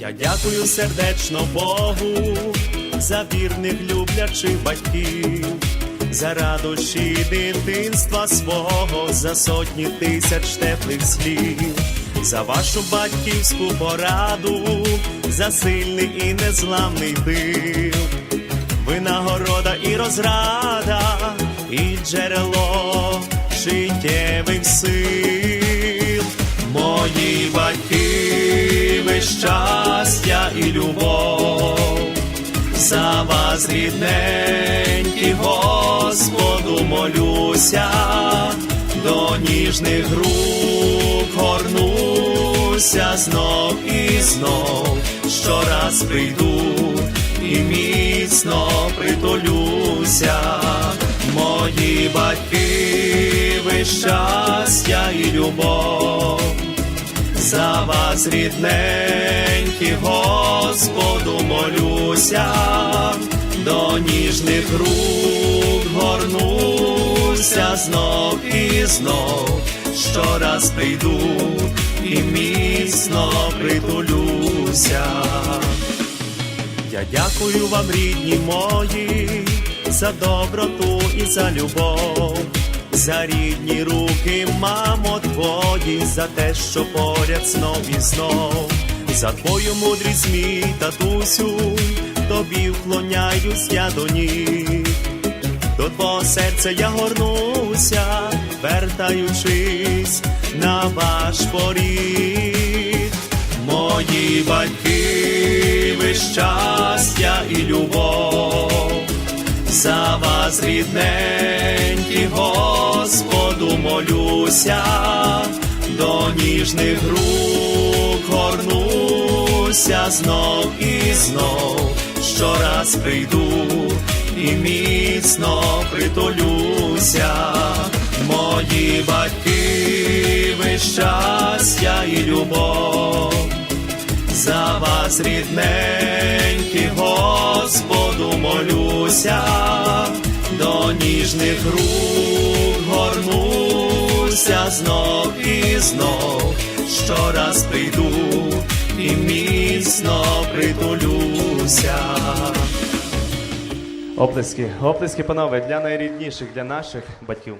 Я дякую сердечно Богу за вірних люблячих батьків, за радощі дитинства свого, за сотні тисяч теплих слів, за вашу батьківську пораду, за сильний і незламний тил. Ви нагорода і розрада, і джерело життєвих сил. За рідненькі, Господу молюся, до ніжних рук горнуся знов і знов, щораз прийду і міцно притулюся, мої батьки, ви щастя і любов, за вас рідненькі, Господу молюся, до ніжних рук горнуся знов і знов, щораз прийду і міцно притулюся. Я дякую вам, рідні мої, за доброту і за любов, за рідні руки, мамо твої, за те, що поряд знов і знов, за твою мудрість, мій татусю, тобі вклоняюсь я до ніг. До твого серця я горнуся, вертаючись на ваш поріг. Мої батьки, ви щастя і любов, за вас рідненькі, Господу молюся, до ніжних рук горнуся знов і знов, щораз прийду і міцно притулюся, мої батьки, ви щастя і любов, за вас рідненькі, Господу молюся, до ніжних рук горнуся знов і знов, щораз прийду і міцно притулюся. Оплески, оплески, панове, для найрідніших, для наших батьків.